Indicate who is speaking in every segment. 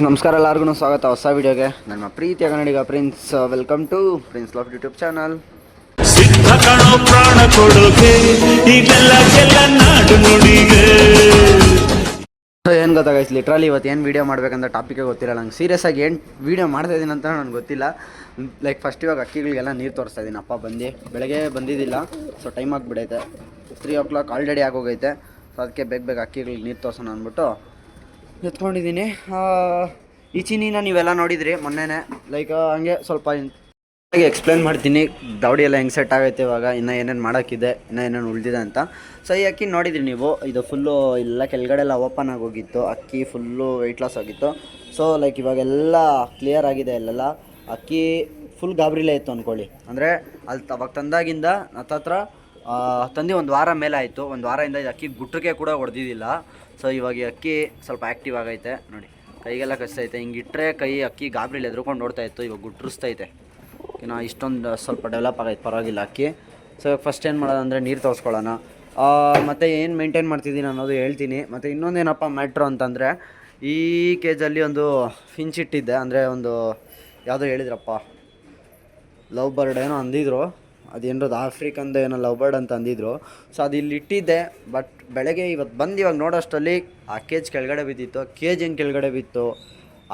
Speaker 1: ನಮಸ್ಕಾರ ಎಲ್ಲರಿಗೂ ಸ್ವಾಗತ. ಹೊಸ ವಿಡಿಯೋಗೆ ನನ್ನ ಪ್ರೀತಿಯ ಕನ್ನಡಿಗ prince welcome to prince laugh YouTube channel. ಏನು ಗೊತ್ತಾಗೈಸ್ ಲಿಟ್ರಲಿ ಇವತ್ತು ಏನು ವೀಡಿಯೋ ಮಾಡಬೇಕಂತ ಟಾಪಿಕೇ ಗೊತ್ತಿಲ್ಲ ನಂಗೆ ಸೀರಿಯಸ್ ಆಗಿ ಏನು ವೀಡಿಯೋ ಮಾಡ್ತಾ ಇದ್ದೀನಿ ಅಂತ ನನಗೆ ಗೊತ್ತಿಲ್ಲ. ಲೈಕ್ ಫಸ್ಟ್ ಇವಾಗ ಅಕ್ಕಿಗಳಿಗೆಲ್ಲ ನೀರು ತೋರಿಸ್ತಾ ಇದ್ದೀನಿ ಅಪ್ಪ ಬಂದು. ಬೆಳಗ್ಗೆ ಬಂದಿದ್ದಿಲ್ಲ ಸೊ ಟೈಮ್ ಆಗಿಬಿಡೈತೆ. ತ್ರೀ ಓ ಕ್ಲಾಕ್ ಆಲ್ರೆಡಿ ಆಗೋಗೈತೆ. ಸೊ ಅದಕ್ಕೆ ಬೇಗ ಬೇಗ ಅಕ್ಕಿಗಳಿಗೆ ನೀರು ತೋರಿಸೋಣ ಅಂದ್ಬಿಟ್ಟು ಎತ್ಕೊಂಡಿದ್ದೀನಿ. ಈ ಚೀನಿನ ನೀವೆಲ್ಲ ನೋಡಿದ್ರಿ ಮೊನ್ನೆನೇ. ಲೈಕ್ ಹಂಗೆ ಸ್ವಲ್ಪ ಹಾಗೆ ಎಕ್ಸ್ಪ್ಲೇನ್ ಮಾಡ್ತೀನಿ. ದೌಡಿ ಎಲ್ಲ ಹೆಂಗೆ ಸೆಟ್ ಆಗೈತೆ ಇವಾಗ, ಇನ್ನೂ ಏನೇನು ಮಾಡೋಕ್ಕಿದೆ, ಇನ್ನೂ ಏನೇನು ಉಳಿದಿದೆ ಅಂತ. ಸೊ ಈ ಅಕ್ಕಿ ನೋಡಿದ್ರಿ ನೀವು, ಇದು ಫುಲ್ಲು ಎಲ್ಲ ಕೆಳಗಡೆ ಎಲ್ಲ ಓಪನ್ ಆಗೋಗಿತ್ತು ಅಕ್ಕಿ ಫುಲ್ಲು ವೆಯ್ಟ್ ಲಾಸ್ ಆಗಿತ್ತು. ಸೊ ಲೈಕ್ ಇವಾಗೆಲ್ಲ ಕ್ಲಿಯರ್ ಆಗಿದೆ ಅಲ್ಲೆಲ್ಲ. ಅಕ್ಕಿ ಫುಲ್ ಗಾಬರಿಲೇ ಇತ್ತು ಅಂದ್ಕೊಳ್ಳಿ ಅಂದರೆ ಅಲ್ಲಿ ತವಾಗ ತಂದಾಗಿಂದ ಹತ್ತತ್ರ ತಂದು ಒಂದು ವಾರ ಮೇಲೆ ಆಯಿತು. ಒಂದು ವಾರದಿಂದ ಇದು ಅಕ್ಕಿ ಗುಟ್ಟರಿಗೆ ಕೂಡ ಹೊಡೆದಿದ್ದಿಲ್ಲ. ಸೊ ಇವಾಗ ಅಕ್ಕಿ ಸ್ವಲ್ಪ ಆ್ಯಕ್ಟಿವ್ ಆಗೈತೆ. ನೋಡಿ, ಕೈಗೆಲ್ಲ ಕಸ್ತೈತೆ ಹಿಂಗೆ ಇಟ್ಟರೆ ಕೈ ಅಕ್ಕಿ ಗಾಬರಿಲಿ ಎದ್ರುಕೊಂಡು ನೋಡ್ತಾ ಇತ್ತು. ಇವಾಗ ಗುಟ್ರಿಸ್ತೈತೆ. ಇನ್ನು ಇಷ್ಟೊಂದು ಸ್ವಲ್ಪ ಡೆವಲಪ್ ಆಗೈತೆ. ಪರವಾಗಿಲ್ಲ ಅಕ್ಕಿ. ಸೊ ಇವಾಗ ಫಸ್ಟ್ ಏನು ಮಾಡೋದಂದರೆ ನೀರು ತೋರಿಸ್ಕೊಳ್ಳೋಣ. ಮತ್ತು ಏನು ಮೇಂಟೈನ್ ಮಾಡ್ತಿದ್ದೀನಿ ಅನ್ನೋದು ಹೇಳ್ತೀನಿ. ಮತ್ತು ಇನ್ನೊಂದೇನಪ್ಪ ಮ್ಯಾಟ್ರು ಅಂತಂದರೆ, ಈ ಕೇಜಲ್ಲಿ ಒಂದು ಫಿಂಚ್ ಇಟ್ಟಿದ್ದೆ. ಅಂದರೆ ಒಂದು, ಯಾವುದೋ ಹೇಳಿದ್ರಪ್ಪ. ಲವ್ ಬರ್ಡ್ ಏನೋ ಅಂದಿದ್ರು. ಅದೇನದು ಆಫ್ರಿಕಂದು ಏನೋ ಲವ್ ಬರ್ಡ್ ಅಂತ ಅಂದಿದ್ರು. ಸೊ ಅದು ಇಲ್ಲಿ ಇಟ್ಟಿದ್ದೆ. ಬಟ್ ಬೆಳಗ್ಗೆ ಇವತ್ತು ಬಂದು ಇವಾಗ ನೋಡೋಷ್ಟರಲ್ಲಿ ಆ ಕೇಜ್ ಕೆಳಗಡೆ ಬಿದ್ದಿತ್ತು. ಕೇಜ್ ಏನು ಕೆಳಗಡೆ ಬಿತ್ತು?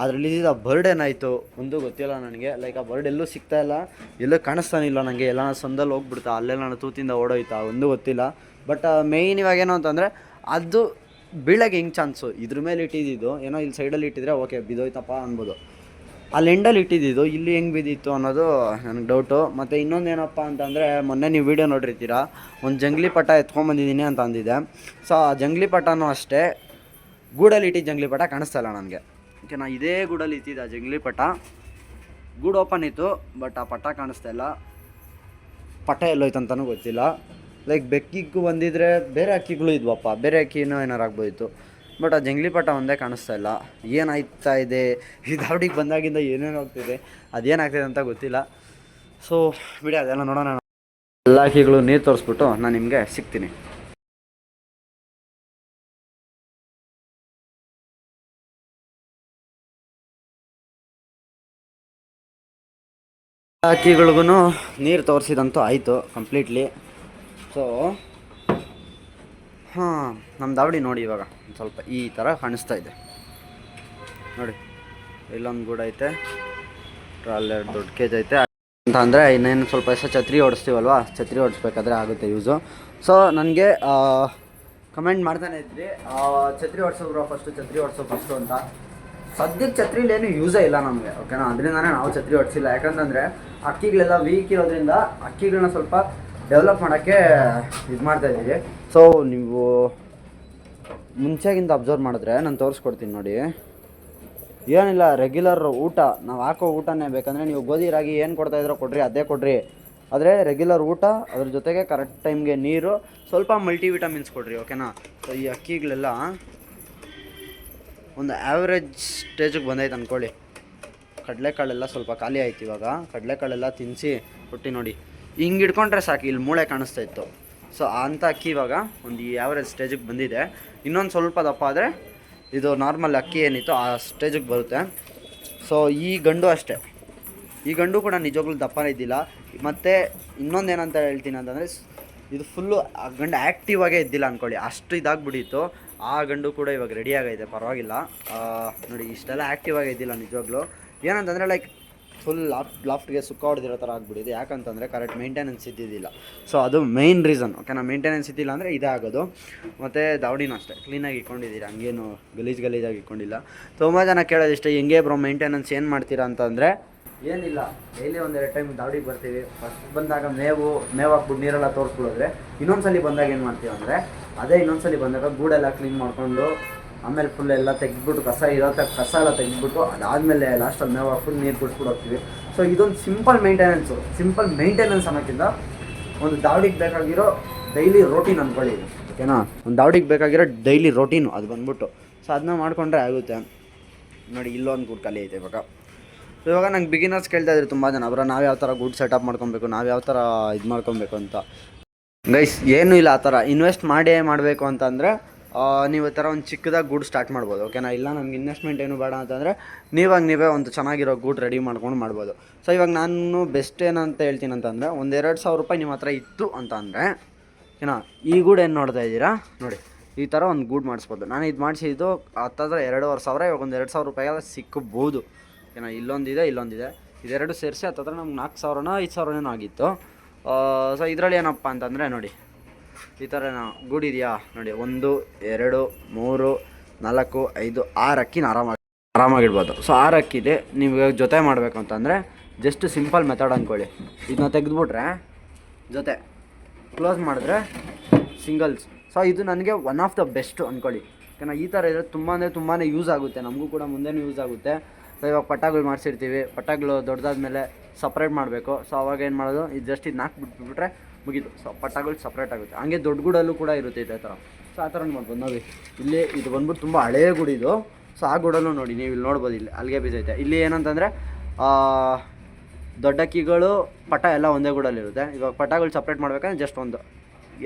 Speaker 1: ಅದರಲ್ಲಿ ಆ ಬರ್ಡ್ ಏನಾಯಿತು? ಒಂದು ಗೊತ್ತಿಲ್ಲ ನನಗೆ. ಲೈಕ್ ಆ ಬರ್ಡ್ ಎಲ್ಲೂ ಸಿಗ್ತಾ ಇಲ್ಲ. ಎಲ್ಲೂ ಕಾಣಿಸ್ತಾನಿಲ್ಲ ನನಗೆ ಎಲ್ಲ ಸಂದಲ್ಲಿ ಹೋಗ್ಬಿಡ್ತಾ, ಅಲ್ಲೆಲ್ಲ ನಾನು ತೂತಿಂದ ಓಡೋಯ್ತಾ, ಒಂದು ಗೊತ್ತಿಲ್ಲ. ಬಟ್ ಮೇಯ್ನ್ ಇವಾಗ ಏನು ಅಂತಂದರೆ, ಅದು ಬೀಳಕ್ಕೆ ಹೆಂಗೆ ಚಾನ್ಸು ಇದ್ರ ಮೇಲೆ ಇಟ್ಟಿದ್ದು ಏನೋ ಇಲ್ಲಿ ಸೈಡಲ್ಲಿ ಇಟ್ಟಿದ್ರೆ ಓಕೆ ಬಿದ್ದೋಯ್ತಪ್ಪ ಅನ್ಬೋದು. ಅಲ್ಲಿ ಎಂಡಲ್ಲಿ ಇಟ್ಟಿದ್ದು ಇಲ್ಲಿ ಹೆಂಗೆ ಬಿದ್ದಿತ್ತು ಅನ್ನೋದು ನನಗೆ ಡೌಟು ಮತ್ತು ಇನ್ನೊಂದು ಏನಪ್ಪ ಅಂತಂದರೆ, ಮೊನ್ನೆ ನೀವು ವೀಡಿಯೋ ನೋಡಿರ್ತೀರಾ, ಒಂದು ಜಂಗ್ಲಿ ಪಟ ಎತ್ಕೊಂಬಂದಿದ್ದೀನಿ ಅಂತ ಅಂದಿದ್ದೆ ಸೊ ಆ ಜಂಗ್ಲಿ ಪಟನೂ ಅಷ್ಟೇ, ಗೂಡಲ್ಲಿ ಇಟ್ಟಿದ್ದ ಜಂಗ್ಲಿ ಪಟ ಕಾಣಿಸ್ತಲ್ಲ ನನಗೆ. ಓಕೆ ನಾ ಇದೇ ಗೂಡಲ್ಲಿ ಇತ್ತಿದ್ದೆ ಆ ಜಂಗ್ಲಿ ಪಟ. ಗೂಡ್ ಓಪನ್ ಇತ್ತು ಬಟ್ ಆ ಪಟ ಕಾಣಿಸ್ತಾ ಇಲ್ಲ. ಪಟ ಎಲ್ಲೋಯ್ತಂತನೂ ಗೊತ್ತಿಲ್ಲ. ಲೈಕ್ ಬೆಕ್ಕಿಗೂ ಬಂದಿದ್ರೆ, ಬೇರೆ ಅಕ್ಕಿಗಳು ಇದ್ವಪ್ಪ, ಬೇರೆ ಅಕ್ಕಿನೂ ಏನಾರು ಆಗ್ಬೋದಿತ್ತು. ಬಟ್ ಆ ಜಂಗ್ಲಿ ಪಟ ಒಂದೇ ಕಾಣಿಸ್ತಾ ಇಲ್ಲ. ಏನಾಯ್ತಾ ಇದೆ? ಈ ದಾವಡಿಗೆ ಬಂದಾಗಿಂದ ಏನೇನು ಹೋಗ್ತಿದೆ? ಅದೇನಾಗ್ತಿದೆ ಅಂತ ಗೊತ್ತಿಲ್ಲ. ಸೊ ಬಿಡಿ, ಅದೆಲ್ಲ ನೋಡೋಣ ಎಲ್ಲ ಅಕ್ಕಿಗಳು ನೀರು ತೋರಿಸ್ಬಿಟ್ಟು ನಾನು ನಿಮಗೆ ಸಿಗ್ತೀನಿ. ಅಕ್ಕಿಗಳಿಗೂ ನೀರು ತೋರಿಸಿದಂತೂ ಆಯಿತು ಕಂಪ್ಲೀಟ್ಲಿ ಸೊ ಹಾಂ ನಮ್ಮ ದಾವಡಿ ನೋಡಿ ಇವಾಗ ಒಂದು ಸ್ವಲ್ಪ ಈ ಥರ ಕಾಣಿಸ್ತಾ ಇದೆ. ನೋಡಿ, ಇಲ್ಲೊಂದು ಗೂಡು ಐತೆ. ಅಲ್ಲೆರಡು ದೊಡ್ಡ ಕೇಜ್ ಐತೆ. ಅಂತ ಅಂದರೆ ಇನ್ನೇನು ಸ್ವಲ್ಪ ದಿವಸ ಛತ್ರಿ ಓಡಿಸ್ತೀವಲ್ವಾ? ಛತ್ರಿ ಓಡಿಸ್ಬೇಕಾದ್ರೆ ಆಗುತ್ತೆ ಯೂಸು ಸೊ ನನಗೆ ಕಮೆಂಟ್ ಮಾಡ್ತಾನೆ ಇದ್ರಿ. ಛತ್ರಿ ಓಡಿಸೋಬ್ರು ಫಸ್ಟು ಛತ್ರಿ ಓಡಿಸೋ ಫಸ್ಟು ಅಂತ. ಸದ್ಯಕ್ಕೆ ಛತ್ರಿಲಿ ಏನು ಯೂಸೇ ಇಲ್ಲ ನಮಗೆ ಓಕೆನಾ ಅದರಿಂದನೇ ನಾವು ಛತ್ರಿ ಓಡಿಸಿಲ್ಲ. ಯಾಕಂತಂದರೆ, ಅಕ್ಕಿಗಳೆಲ್ಲ ವೀಕ್ ಇರೋದ್ರಿಂದ ಅಕ್ಕಿಗಳನ್ನ ಸ್ವಲ್ಪ ಡೆವಲಪ್ ಮಾಡೋಕ್ಕೆ ಇದು ಮಾಡ್ತಾ ಇದ್ದೀವಿ. ಸೊ ನೀವು ಮುಂಚೆಗಿಂತ ಅಬ್ಸರ್ವ್ ಮಾಡಿದ್ರೆ ನಾನು ತೋರಿಸ್ಕೊಡ್ತೀನಿ ನೋಡಿ. ಏನಿಲ್ಲ ರೆಗ್ಯುಲರ್ ಊಟ. ನಾವು ಹಾಕೋ ಊಟನೇ ಬೇಕಂದರೆ ನೀವು ಗೋಧಿ, ರಾಗಿ ಏನು ಕೊಡ್ತಾ ಇದ್ರೋ ಕೊಡ್ರಿ, ಅದೇ ಕೊಡ್ರಿ. ಆದರೆ ರೆಗ್ಯುಲರ್ ಊಟ, ಅದ್ರ ಜೊತೆಗೆ ಕರೆಕ್ಟ್ ಟೈಮ್ಗೆ ನೀರು, ಸ್ವಲ್ಪ ಮಲ್ಟಿವಿಟಮಿನ್ಸ್ ಕೊಡ್ರಿ ಓಕೆನಾ ಸೊ ಈ ಅಕ್ಕಿಗಳೆಲ್ಲ ಒಂದು ಆ್ಯಾವ್ರೇಜ್ ಸ್ಟೇಜಿಗೆ ಬಂದೈತೆ ಅಂದ್ಕೊಳ್ಳಿ ಕಡಲೆಕಾಳೆಲ್ಲ ಸ್ವಲ್ಪ ಖಾಲಿ ಆಯ್ತು ಇವಾಗ. ಕಡಲೆಕಾಳೆಲ್ಲ ತಿನ್ನಿಸಿ ಕೊಟ್ಟು ನೋಡಿ. ಹಿಂಗೆ ಹಿಡ್ಕೊಂಡ್ರೆ ಸಾಕು, ಇಲ್ಲಿ ಮೂಳೆ ಕಾಣಿಸ್ತಾ ಇತ್ತು. ಸೊ ಅಂಥ ಅಕ್ಕಿ ಇವಾಗ ಒಂದು ಈ ಆ್ಯಾವ್ರೇಜ್ ಸ್ಟೇಜಿಗೆ ಬಂದಿದೆ. ಇನ್ನೊಂದು ಸ್ವಲ್ಪ ದಪ್ಪ ಆದರೆ ಇದು ನಾರ್ಮಲ್ ಅಕ್ಕಿ ಏನಿತ್ತು ಆ ಸ್ಟೇಜಿಗೆ ಬರುತ್ತೆ. ಸೊ ಈ ಗಂಡು ಅಷ್ಟೇ. ಈ ಗಂಡು ಕೂಡ ನಿಜವಾಗ್ಲೂ ದಪ್ಪನೇ ಇದ್ದಿಲ್ಲ. ಮತ್ತು ಇನ್ನೊಂದು ಏನಂತ ಹೇಳ್ತೀನಿ ಅಂತಂದರೆ, ಇದು ಫುಲ್ಲು ಆ ಗಂಡು ಆ್ಯಕ್ಟಿವ್ ಆಗೇ ಇದ್ದಿಲ್ಲ ಅಂದ್ಕೊಳ್ಳಿ ಅಷ್ಟು ಇದಾಗ್ಬಿಟ್ಟಿತ್ತು. ಆ ಗಂಡು ಕೂಡ ಇವಾಗ ರೆಡಿ ಆಗೈತೆ, ಪರವಾಗಿಲ್ಲ. ನೋಡಿ, ಇಷ್ಟೆಲ್ಲ ಆ್ಯಕ್ಟಿವ್ ಆಗೇ ಇದ್ದಿಲ್ಲ ನಿಜವಾಗ್ಲೂ. ಏನಂತಂದರೆ ಲೈಕ್ ಫುಲ್ ಲಾಫ್ಟ್ ಲಾಫ್ಟ್ಗೆ ಸುಕ್ಕ ಹೊಡೆದಿರೋ ಥರ ಆಗ್ಬಿಟ್ಟಿದೆ. ಯಾಕಂತಂದರೆ ಕರೆಕ್ಟ್ ಮೇಂಟೆನೆನ್ಸ್ ಇದ್ದಿದ್ದಿಲ್ಲ. ಸೊ ಅದು ಮೇಯ್ನ್ ರೀಸನ್ ಓಕೆನಾ ಮೇಂಟೆನೆನ್ಸ್ ಇದ್ದಿಲ್ಲ ಅಂದರೆ ಇದೇ ಆಗೋದು. ಮತ್ತು ದಾವಡಿನೂ ಅಷ್ಟೇ. ಕ್ಲೀನಾಗಿ ಇಟ್ಕೊಂಡಿದ್ದೀರಿ? ಹಂಗೇನು ಗಲೀಜು ಗಲೀಜಾಗಿ ಇಟ್ಕೊಂಡಿಲ್ಲ. ತುಂಬ ಜನ ಕೇಳೋದಿಷ್ಟೇ, ಹೆಂಗೆ ಬ್ರೋ ಮೇಂಟೆನೆನ್ಸ್ ಏನು ಮಾಡ್ತೀರಾ? ಅಂತಂದರೆ, ಏನಿಲ್ಲ. ಡೈಲಿ ಒಂದೆರಡು ಟೈಮ್ ದಾವಡಿಗೆ ಬರ್ತೀವಿ. ಫಸ್ಟ್ ಬಂದಾಗ ಮೇವು ಮೇವು ಹಾಕ್ಬಿಟ್ಟು ನೀರೆಲ್ಲ ತೋರಿಸ್ಬಿಡೋದ್ರೆ, ಇನ್ನೊಂದ್ಸಲಿ ಬಂದಾಗ ಏನು ಮಾಡ್ತೀವಿ ಅಂದರೆ, ಅದೇ ಇನ್ನೊಂದ್ಸಲಿ ಬಂದಾಗ ಗೂಡೆಲ್ಲ ಕ್ಲೀನ್ ಮಾಡಿಕೊಂಡು ಆಮೇಲೆ ಫುಲ್ ಎಲ್ಲ ತೆಗೆದ್ಬಿಟ್ಟು ಕಸ ಇರತ್ತೆ ಕಸ ಎಲ್ಲ ತೆಗೆದ್ಬಿಟ್ಟು ಅದಾದಮೇಲೆ ಲಾಸ್ಟಲ್ಲಿ ಮೇವು ಫುಲ್ ನೀರು ಕುಡಿಸ್ಬಿಟ್ಟು ಹೋಗ್ತೀವಿ ಸೊ ಇದೊಂದು ಸಿಂಪಲ್ ಮೇಂಟೆನೆನ್ಸು ಸಿಂಪಲ್ ಮೇಂಟೆನೆನ್ಸ್ ಅನ್ನೋಕ್ಕಿಂತ ಒಂದು ದಾವಡಿಗೆ ಬೇಕಾಗಿರೋ ಡೈಲಿ ರೋಟೀನ್ ಅಂದ್ಕೊಳ್ಳಿ ಓಕೆನಾ ಒಂದು ದಾವಡಿಗೆ ಬೇಕಾಗಿರೋ ಡೈಲಿ ರೋಟೀನು ಅದು ಬಂದ್ಬಿಟ್ಟು. ಸೊ ಅದನ್ನ ಮಾಡಿಕೊಂಡ್ರೆ ಆಗುತ್ತೆ. ನೋಡಿ, ಇಲ್ಲೊಂದು ಗುಡ್ ಖಾಲಿ ಐತೆ ಇವಾಗ. ಸೊ ಇವಾಗ ನಂಗೆ ಬಿಗಿನರ್ಸ್ ಕೇಳ್ತಾ ಇದ್ರು ತುಂಬ ಜನ. ಅವರ ನಾವು ಯಾವ ಥರ ಗುಡ್ ಸೆಟಪ್ ಮಾಡ್ಕೊಬೇಕು, ನಾವು ಯಾವ ಥರ ಇದು ಮಾಡ್ಕೊಬೇಕು ಅಂತ. ಗೈಸ್ ಏನೂ ಇಲ್ಲ ಆ ಥರ ಇನ್ವೆಸ್ಟ್ ಮಾಡೇ ಮಾಡಬೇಕು ಅಂತಂದರೆ ನೀವು ಈ ಥರ ಒಂದು ಚಿಕ್ಕದಾಗಿ ಗೂಡು ಸ್ಟಾರ್ಟ್ ಮಾಡ್ಬೋದು ಓಕೆನಾ ಇಲ್ಲ ನಮ್ಗೆ ಇನ್ವೆಸ್ಟ್ಮೆಂಟ್ ಏನು ಬೇಡ ಅಂತಂದರೆ ನೀವಾಗ ನೀವೇ ಒಂದು ಚೆನ್ನಾಗಿರೋ ಗೂಡು ರೆಡಿ ಮಾಡ್ಕೊಂಡು ಮಾಡ್ಬೋದು. ಸೊ ಇವಾಗ ನಾನು ಬೆಸ್ಟ್ ಏನಂತ ಹೇಳ್ತೀನಿ ಅಂತಂದರೆ ಒಂದೆರಡು ಸಾವಿರ ರೂಪಾಯಿ ನಿಮ್ಮ ಹತ್ರ ಇತ್ತು ಅಂತ ಅಂದರೆ ಏನೋ ಈ ಗೂಡು ಏನು ನೋಡ್ತಾ ಇದ್ದೀರಾ? ನೋಡಿ, ಈ ಥರ ಒಂದು ಗೂಡು ಮಾಡಿಸ್ಬೋದು. ನಾನು ಇದು ಮಾಡಿಸಿದ್ದು ಹತ್ತತ್ರ ಎರಡೂವರೆ ಸಾವಿರ, ಇವಾಗ ಒಂದು ಎರಡು ಸಾವಿರ ರೂಪಾಯಿಗೆಲ್ಲ ಸಿಕ್ಕಬೋದು ಏನೋ ಇಲ್ಲೊಂದಿದೆ ಇಲ್ಲೊಂದಿದೆ. ಇದೆರಡು ಸೇರಿಸಿ ಹತ್ತತ್ರ ನಮ್ಗೆ ನಾಲ್ಕು ಸಾವಿರನೋ ಐದು ಸಾವಿರನೋ ಆಗಿತ್ತು. ಸೊ ಇದರಲ್ಲಿ ಏನಪ್ಪ ಅಂತಂದರೆ ನೋಡಿ ಈ ಥರ ಗೂಡು ಇದೆಯಾ ನೋಡಿ, ಒಂದು, ಎರಡು, ಮೂರು, ನಾಲ್ಕು, ಐದು ಆರು ಅಕ್ಕಿನ ಆರಾಮಾಗಿ ಆರಾಮಾಗಿಡ್ಬೋದು ಸೊ ಆರು ಅಕ್ಕಿದೆ ನೀವು ಇವಾಗ ಜೊತೆ ಮಾಡಬೇಕು ಅಂತಂದರೆ ಜಸ್ಟ್ ಸಿಂಪಲ್ ಮೆಥಡ್ ಅಂದ್ಕೊಳ್ಳಿ ಇದನ್ನ ತೆಗೆದ್ಬಿಟ್ರೆ ಜೊತೆ. ಕ್ಲೋಸ್ ಮಾಡಿದ್ರೆ ಸಿಂಗಲ್ಸ್ ಸೊ ಇದು ನನಗೆ ಒನ್ ಆಫ್ ದ ಬೆಸ್ಟ್ ಅಂದ್ಕೊಳ್ಳಿ ಯಾಕಂದ್ರೆ ಈ ಥರ ಇದ್ರೆ ತುಂಬಾ ತುಂಬಾ ಯೂಸ್ ಆಗುತ್ತೆ. ನಮಗೂ ಕೂಡ ಮುಂದೆನೂ ಯೂಸ್ ಆಗುತ್ತೆ. ಸೊ ಇವಾಗ ಪಟಾಗಳು ಮಾಡಿಸಿರ್ತೀವಿ. ಪಟಾಗಳು ದೊಡ್ಡದಾದ್ಮೇಲೆ ಸಪ್ರೇಟ್ ಮಾಡಬೇಕು. ಸೊ ಅವಾಗ ಏನು ಮಾಡೋದು? ಇದು ಜಸ್ಟ್ ಇದು ನಾಲ್ಕು ಬಿಟ್ಬಿಟ್ರೆ ಮುಗೀತು ಸೊ ಪಟಾಗಳು ಸಪ್ರೇಟ್ ಆಗುತ್ತೆ. ಹಂಗೆ ದೊಡ್ಡ ಗೂಡಲ್ಲೂ ಕೂಡ ಇರುತ್ತೆ ಇದೇ ಥರ ಸೊ ಆ ಥರ ನೋಡ್ಬೋದು. ನೋಡಿ ಇಲ್ಲಿ ಇದು ಬಂದ್ಬಿಟ್ಟು ತುಂಬ ಹಳೆಯ ಗುಡಿ ಇದು. ಸೊ ಆ ಗೂಡಲ್ಲೂ ನೋಡಿ, ನೀವು ಇಲ್ಲಿ ನೋಡ್ಬೋದು, ಇಲ್ಲಿ ಅಲ್ಲಿಗೆ ಬಿದ್ದೈತೆ. ಇಲ್ಲಿ ಏನಂತಂದರೆ ದೊಡ್ಡ ಅಕ್ಕಿಗಳು ಪಟ ಎಲ್ಲ ಒಂದೇ ಗೂಡಲ್ಲಿರುತ್ತೆ ಇವಾಗ ಪಟಾಗಳು ಸಪ್ರೇಟ್ ಮಾಡ್ಬೇಕಂದ್ರೆ ಜಸ್ಟ್ ಒಂದು.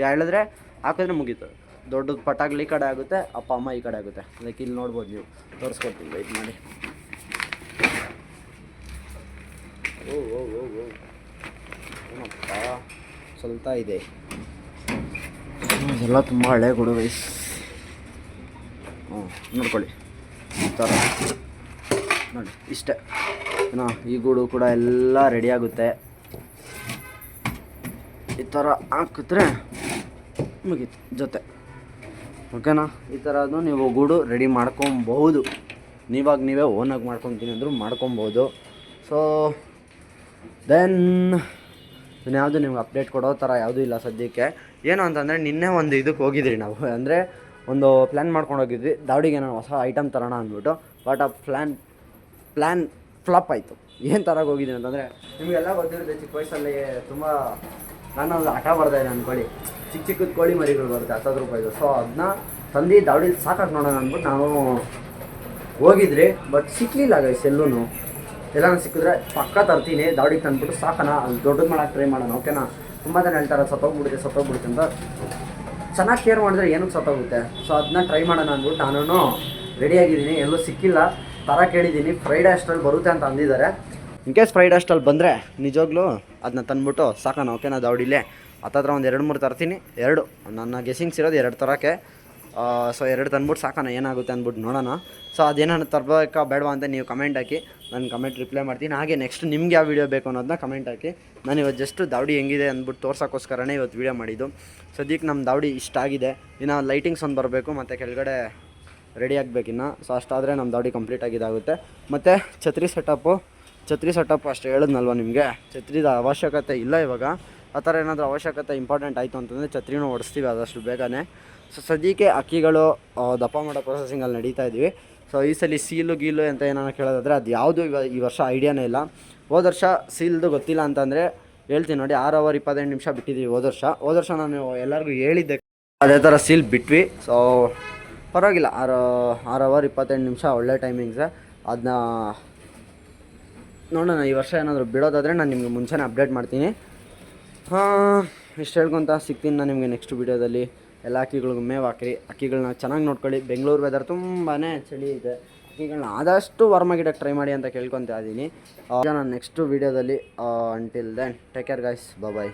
Speaker 1: ಹೇಳಿದ್ರೆ ಹಾಕಿದ್ರೆ ಮುಗೀತು. ದೊಡ್ಡದು ಪಟಾಗಳು ಈ ಕಡೆ ಆಗುತ್ತೆ, ಅಪ್ಪ, ಅಮ್ಮ ಈ ಕಡೆ ಆಗುತ್ತೆ. ಅದಕ್ಕೆ ಇಲ್ಲಿ ನೋಡ್ಬೋದು ನೀವು. ತೋರಿಸ್ಕೊಡ್ತೀನಿ ಇದು ಮಾಡಿ. ಓ ಓ ಓ ಓ. ಏನಪ್ಪ? ಸ್ವಲ್ಪ ಇದೆ. ಎಲ್ಲ ತುಂಬ ಹಳೆ ಗುಡು ವೈಸ್ ಹ್ಞೂ ನೋಡ್ಕೊಳ್ಳಿ. ಈ ಥರ ನೋಡಿ, ಇಷ್ಟೇ. ಏನೋ, ಈ ಗೂಡು ಕೂಡ ಎಲ್ಲ ರೆಡಿ ಆಗುತ್ತೆ. ಈ ಥರ ಹಾಕಿದ್ರೆ ಮುಗೀತು, ಜೊತೆ. ಓಕೆನಾ ಈ ಥರದ್ದು ನೀವು ಗೂಡು ರೆಡಿ ಮಾಡ್ಕೊಬಹುದು. ನೀವಾಗ ನೀವೇ ಓನಾಗಿ ಮಾಡ್ಕೊತೀನಿ ಅಂದರೂ ಮಾಡ್ಕೊಬೋದು ಸೊ ದೆನ್ ಇನ್ಯಾವುದು ನಿಮ್ಗೆ ಅಪ್ಡೇಟ್ ಕೊಡೋ ಥರ ಯಾವುದೂ ಇಲ್ಲ ಸದ್ಯಕ್ಕೆ. ಏನು ಅಂತಂದರೆ ನಿನ್ನೆ ಒಂದು ಇದಕ್ಕೆ ಹೋಗಿದ್ರಿ ನಾವು. ಅಂದರೆ ಒಂದು ಪ್ಲ್ಯಾನ್ ಮಾಡ್ಕೊಂಡು ಹೋಗಿದ್ವಿ. ದಾವಡಿಗೆ ಏನೋ ಹೊಸ ಐಟಮ್ ತರೋಣ ಅಂದ್ಬಿಟ್ಟು. ಬಟ್ ಆ ಪ್ಲ್ಯಾನ್ ಪ್ಲ್ಯಾನ್ ಫ್ಲಾಪ್ ಆಯಿತು. ಏನು ತರಕ್ಕೆ ಹೋಗಿದ್ದೀನಿ ಅಂತಂದರೆ ನಿಮಗೆಲ್ಲ ಗೊತ್ತಿರುತ್ತೆ, ಚಿಕ್ಕ ವಯಸ್ಸಲ್ಲಿ ತುಂಬ ನಾನು ಒಂದು ಹಠ ಬರ್ತಾ ಇದೆ ಅಂದ್ಕೊಳ್ಳಿ ಚಿಕ್ಕ ಚಿಕ್ಕದ ಕೋಳಿ ಮರಿಗಳು ಬರುತ್ತೆ, ಹತ್ತತ್ತು ರೂಪಾಯಿದು. ಸೊ ಅದನ್ನ ತಂದು ದಾವಡಿಲಿ ಸಾಕಾಗಿ ನೋಡೋಣ ಅಂದ್ಬಿಟ್ಟು ನಾವು ಹೋಗಿದ್ರಿ. ಬಟ್ ಸಿಕ್ಕಲಿಲ್ಲ ಗೈಸ್ ಎಲ್ಲೂ ಎಲ್ಲ ಸಿಕ್ಕಿದ್ರೆ ಪಕ್ಕ ತರ್ತೀನಿ ದಾವಡಿಗೆ ತಂದ್ಬಿಟ್ಟು ಸಾಕಣ ಅಲ್ಲಿ ದೊಡ್ಡದು ಮಾಡಕ್ಕೆ ಟ್ರೈ ಮಾಡೋಣ ಓಕೆನಾ ತುಂಬ ಜನ ಹೇಳ್ತಾರೆ, ಸತ್ತೋಗ್ಬಿಡುತ್ತೆ ಸತ್ತೋಗ್ಬಿಡುತ್ತೆ ಅಂತ. ಚೆನ್ನಾಗಿ ಕೇರ್ ಮಾಡಿದ್ರೆ ಏನಕ್ಕೆ ಸತ್ತೋಗುತ್ತೆ. ಸೊ ಅದನ್ನ ಟ್ರೈ ಮಾಡೋಣ ಅಂದ್ಬಿಟ್ಟು ನಾನು ರೆಡಿಯಾಗಿದ್ದೀನಿ ಎಲ್ಲೂ ಸಿಕ್ಕಿಲ್ಲ. ತರ ಕೇಳಿದ್ದೀನಿ ಫ್ರೈಡೇ ಅಷ್ಟರಲ್ಲಿ ಬರುತ್ತೆ ಅಂತ ಅಂದಿದ್ದಾರೆ. ಇನ್ ಕೇಸ್ ಫ್ರೈಡೇ ಅಷ್ಟರಲ್ಲಿ ಬಂದರೆ ನಿಜವಾಗ್ಲೂ ಅದನ್ನ ತಂದ್ಬಿಟ್ಟು ಸಾಕಣ ಓಕೆನಾ ದಾವಡಿಲೇ ಹತ್ತತ್ರ ಒಂದು ಎರಡು ಮೂರು ತರ್ತೀನಿ, ಎರಡು. ನನ್ನ ಗೆಸಿಂಗ್ಸ್ ಇರೋದು ಎರಡು ತರೋಕ್ಕೆ. ಸೊ ಎರಡು ತಂದ್ಬಿಟ್ಟು ಸಾಕಣ ಏನಾಗುತ್ತೆ ಅಂದ್ಬಿಟ್ಟು ನೋಡೋಣ. ಸೊ ಅದೇನಾದ್ರು ತರಬೇಕಾ ಬೇಡವಾ ಅಂತ ನೀವು ಕಮೆಂಟ್ ಹಾಕಿ ನಾನು ಕಮೆಂಟ್ ರಿಪ್ಲೈ ಮಾಡ್ತೀನಿ. ಹಾಗೆ ನೆಕ್ಸ್ಟ್ ನಿಮ್ಗೆ ಯಾವ ವೀಡಿಯೋ ಬೇಕು ಅನ್ನೋದನ್ನ ಕಮೆಂಟ್ ಹಾಕಿ. ನಾನು ಇವತ್ತು ಜಸ್ಟ್ ದಾವಡಿ ಹೆಂಗಿದೆ ಅಂದ್ಬಿಟ್ಟು ತೋರ್ಸೋಕ್ಕೋಸ್ಕರನೇ ಇವತ್ತು ವೀಡಿಯೋ ಮಾಡಿದ್ದು. ಸದ್ಯಕ್ಕೆ ನಮ್ಮ ದಾವಡಿ ಇಷ್ಟ ಆಗಿದೆ. ಇನ್ನು ಲೈಟಿಂಗ್ಸ್ ಒಂದು ಬರಬೇಕು, ಮತ್ತು ಕೆಳಗಡೆ ರೆಡಿ ಆಗಬೇಕಿನ್ನು ಸೊ ಅಷ್ಟಾದರೆ ನಮ್ಮ ದಾವಡಿ ಕಂಪ್ಲೀಟ್ ಆಗಿದ್ದಾಗುತ್ತೆ ಮತ್ತು ಛತ್ರಿ ಸೆಟಪ್ಪು ಛತ್ರಿ ಸೆಟಪ್ ಅಷ್ಟು ಹೇಳಿದ್ನಲ್ವ ನಿಮಗೆ? ಛತ್ರಿದ ಅವಶ್ಯಕತೆ ಇಲ್ಲ ಇವಾಗ. ಆ ಥರ ಏನಾದರೂ ಅವಶ್ಯಕತೆ ಇಂಪಾರ್ಟೆಂಟ್ ಆಯಿತು ಅಂತಂದರೆ ಛತ್ರಿನೂ ಓಡಿಸ್ತೀವಿ ಆದಷ್ಟು ಬೇಗನೆ. ಸೊ ಸದ್ಯಕ್ಕೆ ಅಕ್ಕಿಗಳು ದಪ್ಪ ಮಾಡೋ ಪ್ರೊಸೆಸಿಂಗಲ್ಲಿ ನಡೀತಾ ಇದ್ದೀವಿ ಸೊ ಈ ಸಲ ಸೀಲು ಗೀಲು ಅಂತ ಏನಾರ ಕೇಳೋದಾದರೆ ಅದು ಯಾವುದು ಇವ, ಈ ವರ್ಷ ಐಡಿಯಾನೇ ಇಲ್ಲ. ಹೋದ ವರ್ಷ ಸೀಲ್ದು ಗೊತ್ತಿಲ್ಲ ಅಂತಂದರೆ ಹೇಳ್ತೀನಿ ನೋಡಿ ಆರು ಅವರ್ ಇಪ್ಪತ್ತೆಂಟು ನಿಮಿಷ ಬಿಟ್ಟಿದ್ದೀವಿ ಹೋದ ವರ್ಷ. ಹೋದ ವರ್ಷ ನಾನು ಎಲ್ಲರಿಗೂ ಹೇಳಿದ್ದೆ. ಅದೇ ಥರ ಸೀಲ್ ಬಿಟ್ವಿ. ಸೊ ಪರವಾಗಿಲ್ಲ. ಆರು ಆರು ಅವರ್ ಇಪ್ಪತ್ತೆಂಟು ನಿಮಿಷ ಒಳ್ಳೆ ಟೈಮಿಂಗ್ಸೆ ಅದನ್ನ ನೋಡೋಣ, ಈ ವರ್ಷ ಏನಾದರೂ ಬಿಡೋದಾದರೆ ನಾನು ನಿಮಗೆ ಮುಂಚೆನೇ ಅಪ್ಡೇಟ್ ಮಾಡ್ತೀನಿ. ಇಷ್ಟು ಹೇಳ್ಕೊತ ಸಿಗ್ತೀನಿ ನಾನು ನಿಮಗೆ ನೆಕ್ಸ್ಟ್ ವೀಡಿಯೋದಲ್ಲಿ ಎಲ್ಲ ಅಕ್ಕಿಗಳಿಗೂ ಮೇವು ಹಾಕಿರಿ. ಅಕ್ಕಿಗಳನ್ನ ಚೆನ್ನಾಗಿ ನೋಡ್ಕೊಳ್ಳಿ. ಬೆಂಗಳೂರು ವೆದರ್ ತುಂಬಾ ಚಳಿ ಇದೆ. ಅಕ್ಕಿಗಳನ್ನ ಆದಷ್ಟು ವಾರ್ಮ್ ಆಗಿಡಕ್ಕೆ ಟ್ರೈ ಮಾಡಿ ಅಂತ ಕೇಳ್ಕೊತಾ ಇದ್ದೀನಿ ನಾನು ನೆಕ್ಸ್ಟ್ ವೀಡಿಯೋದಲ್ಲಿ until then take care guys bye